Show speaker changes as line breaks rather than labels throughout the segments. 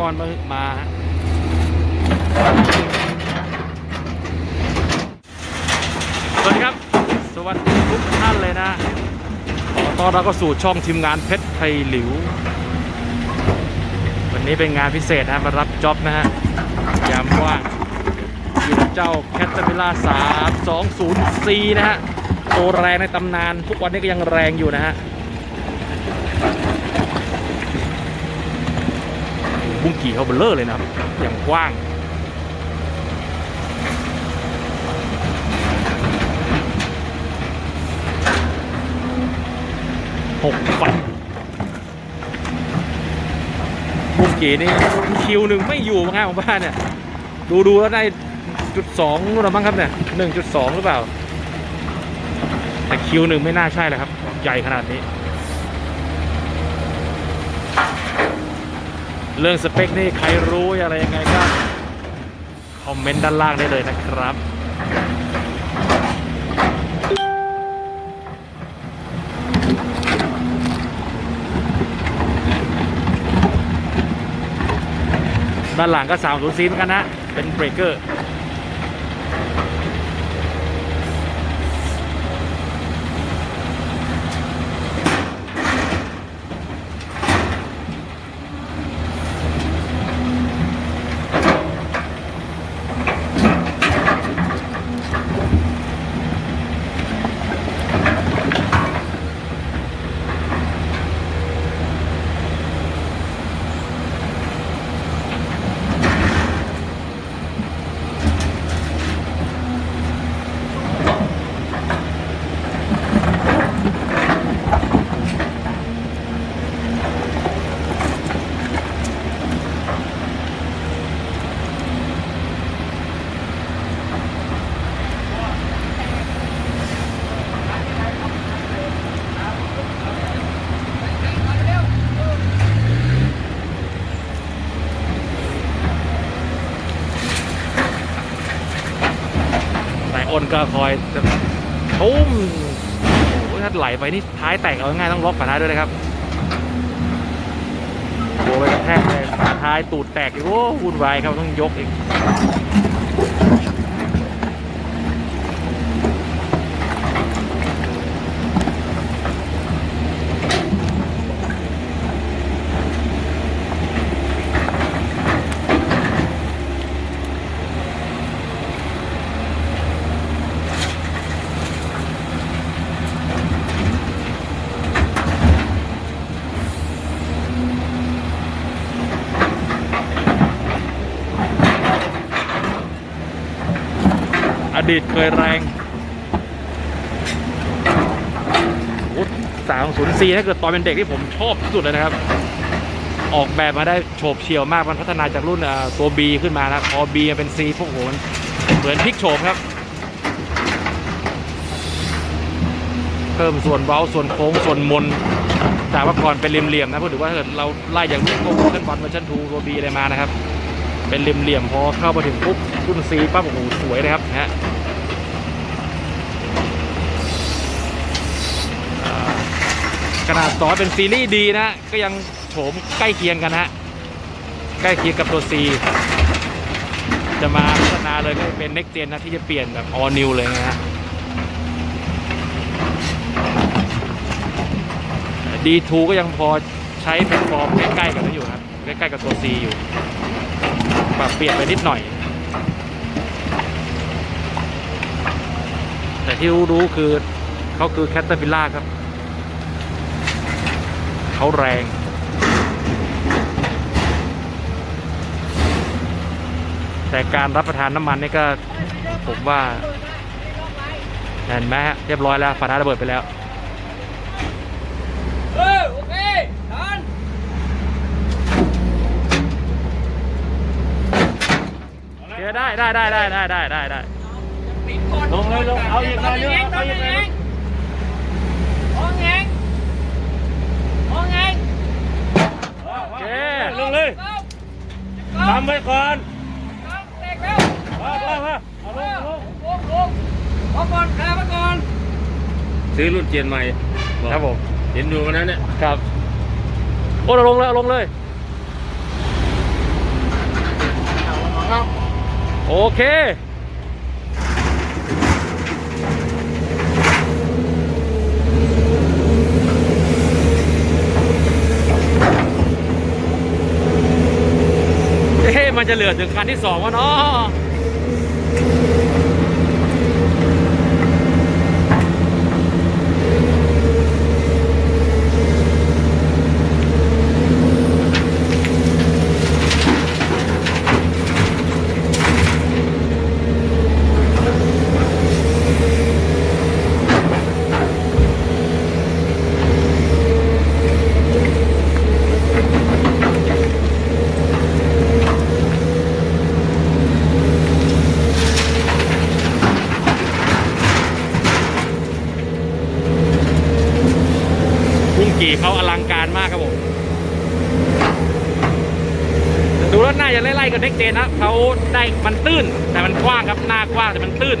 ก่อนมามาสวัสดีครับ สวัสดีทุกท่านเลยนะตอนเรับเข้าสู่ช่องทีมงานเพชรไทยหลิว วันนี้เป็นงานพิเศษนะมารับจ็อบนะฮะยามว่างยู่กับเจ้าแคทเตอร์พิล่า 320C นะฮะ ตัวแรงในตำนาน ทุกวันนี้ก็ยังแรงอยู่นะฮะ บุ้งกี่เขาเบลเลอร์เลยนะครับ อย่างกว้าง หกฟันบุ้งกี่นี่คิวหนึ่งไม่อยู่มั้งครับของบ้านเนี่ย ดูดูแล้วได้จุดสองนู่นนะมั้งครับเนี่ยหนึ่งจุดสองหรือเปล่า แต่คิวหนึ่งไม่น่าใช่เลยครับ ใหญ่ขนาดนี้ เรื่องสเปคนี่ใครรู้อะไรยังไงก็คอมเมนต์ด้านล่างได้เลยนะครับด้านหลังก็3 0ซีเหมือนกันนะ เป็นเบรกเกอร์ ก็คอยจะทุ่มโอ้ยถ้าไหลไปนี่ท้ายแตกเอาง่ายต้องล็อกฝาท้ายด้วยนะครับโอ้ไปกระแทกเลยฝาท้ายตูดแตกอีกโอ้วุ่นวายครับต้องยกอีก อดีตเคยแรงโอ้สามศูนย์สี่ถ้าเกิดตอนเป็นเด็กที่ผมชอบที่สุดเลยนะครับ ออกแบบมาได้โฉบเฉี่ยวมากมันพัฒนาจากรุ่นตัว B ขึ้นมานะพอ B เป็น C พวกโหนเหมือนพลิกโฉมครับ เพิ่มส่วนเว้าส่วนโค้งส่วนมนจากว่าก่อนเป็นเหลี่ยมๆนะพูดถึงว่าถ้าเกิดเราไล่อย่างรุ่นโค้งขึ้นบอลเวอร์ชัน2ตัว B อะไรมานะครับ เป็นเหลี่ยมๆพอเข้ามาถึงปุ๊บรุ่น C ปั๊บโอ้โหสวยเลยครับนะฮะ ขนาดซอสเป็นซีรีส์ดีนะ ก็ยังโฉมใกล้เคียงกันฮะ ใกล้เคียงกับตัว C จะมาพัฒนาเลยก็เป็น next gen นะที่จะเปลี่ยนแบบ all new เลยนะฮะ D2 ก็ยังพอใช้แพลตฟอร์มใกล้ๆกันอยู่ครับ ใกล้ๆกับตัว C อยู่ปรับเปลี่ยนไปนิดหน่อย แต่ที่รู้ๆคือเขาคือแคตเตอร์ i ิลล่าครับ เขาแรงแต่การรับประทานน้ำมันนี่ก็ผมว่าเห็นไหมฮะเรียบร้อยแล้วฝาท้าระเบิดไปแล้ว
เอออเค
ด้ได้ได้ได้ได้ได้ได้ได้ลงเลยลงเอาอีกหน่อยเอาอีกหน่อ ลงเลย
ทำ
ไว้ก่อน
เล็กแล้ว
มามามาเอาลงเอาลง
ลงลงขอก่อนแคร์มาก่อน
ซื้อรุ่นเกียร์ใหม่
ครับผม
เห็นดูวันนั้นเนี่ย
ครับ โอ้เราลงเลยลงเลย โอเค เอ๊ะมันจะเหลือถึงคันที่สองวะเนาะพุ่งกี่เขาอลังการ มากครับผมดูรถหน้าจะไล่ๆกับเน็กเจนนะเขาได้มันตื้นแต่มันกว้างครับหน้ากว้างแต่มันตื้น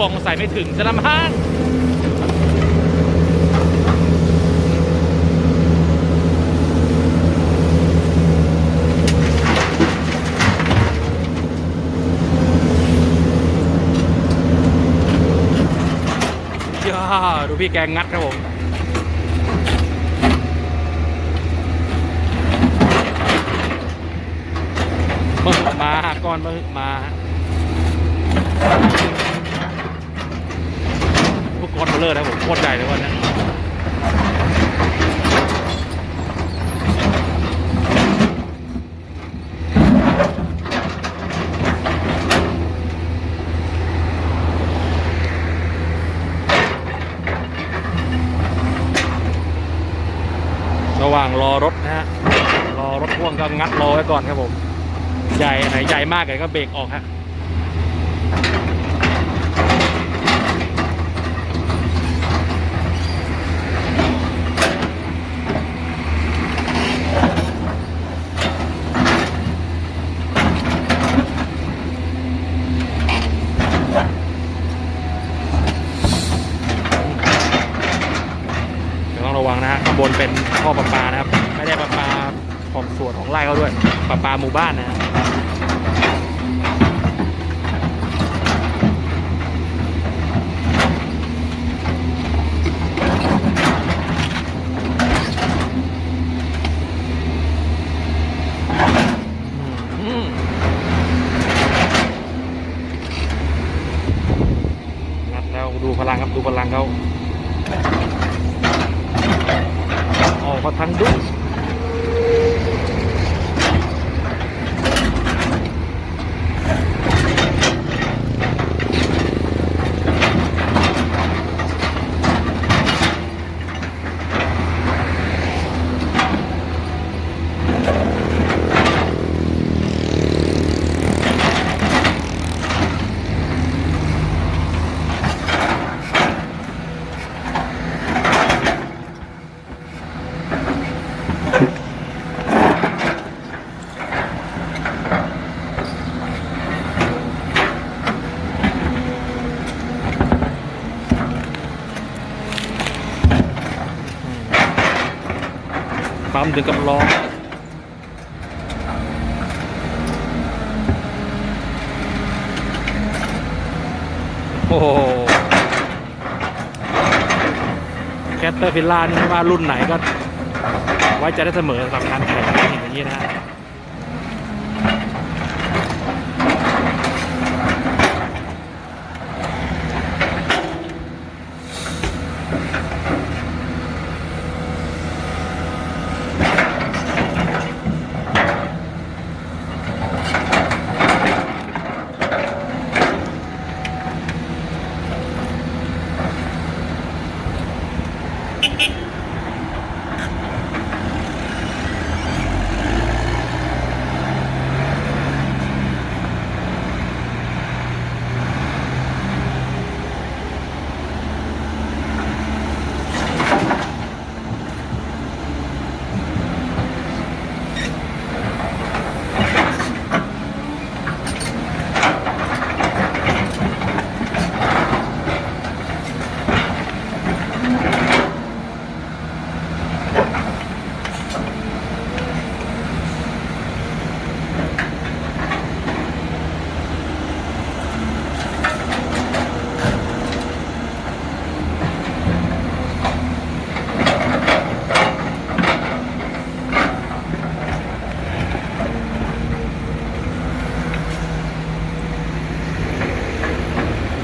วงใส่ไม่ถึงจะลำห้างย่าดูพี่แกงงัดครับผมมึกมาก่อนมึกมา คตรเบลเลอร์นะผมโคตรใหญ่เลยวันนี้ระหว่างรอรถนะฮะ รอรถพ่วงก็งัดรอไว้ก่อนครับผม ใหญ่ไหนใหญ่มากเลยก็เบรกออกฮะ มู่บ้านนะฮะงัดแล้วดูพลังครับ ดูพลังเขา ปั๊มถึงกับร้องโอ้โหแคตเตอร์ฟิลล่านี่ไม่ว่ารุ่นไหนก็ ไว้ใจได้เสมอสำหรับการแข่งเห็นอย่างนี้นะฮะ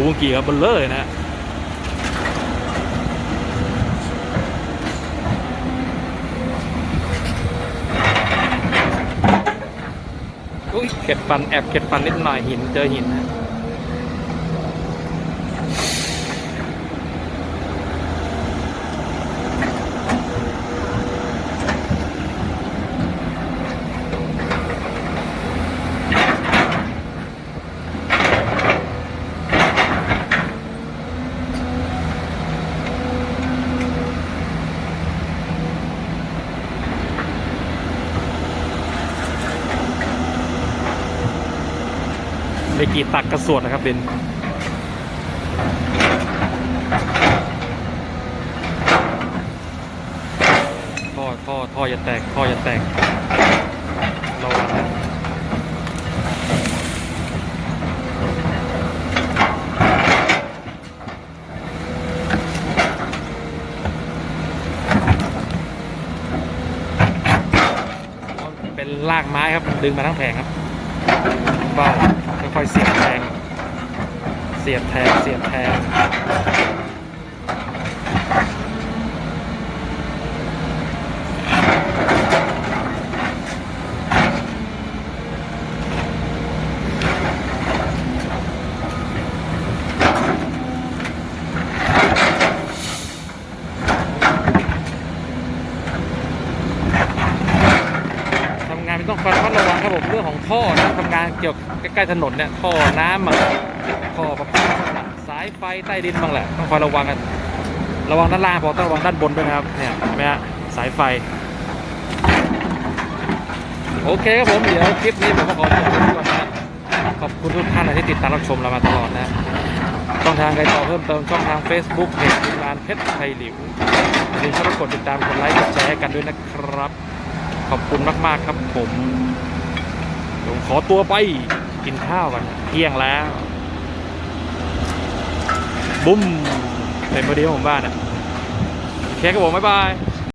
ดูเมื่อกี้ครับเบนเลอร์เลยนะฮะเข็ดฟันแอบเข็ดฟันนิดหน่อยหินเจอหินนะ กีตักกระสวดนะครับเป็นท่อท่อท่ออย่าแตกท่ออย่าแตกเระวังนะเป็นลากไม้ครับ ดึงมาทั้งแผงครับเบา อยเสียบแทง เสียบแทง เสียบแทง ค ต้องคอยระมัดระวังครับผมเรื่องของท่อนะทำงานเกี่ยวใก ล้ๆถนนเนี่ยท่อน้ำมันท่อประปาสายไฟใต้ดินบ้างแหละต้องคอยระวังกันระวังด้านล่างพอต้องระวังด้านบนด้วยนะครับเนี่ยเห็นไหมฮะสายไฟ โอเคครับผมเดี๋ยวคลิปนี้ผมก็ขอจบไว้ก่อนนะขอบคุณทุกท่านที่ติดตามรับชมเรามาตลอดนะช่องทางใครต่อเพิ่มเติมช่องทาง Facebook เพจทีมงานเพชรไทยหลิวอย่าลืมเข้ามากดติดตามกดไลค์กดแชร์กันด้วยนะครับ ขอบคุณมาก ๆ ครับผมผมขอตัวไป กินข้าวกันเที่ยงแล้ว บุ้มเป็นพอดีของผมบ้านอะ โอเคครับผมบ๊ายบาย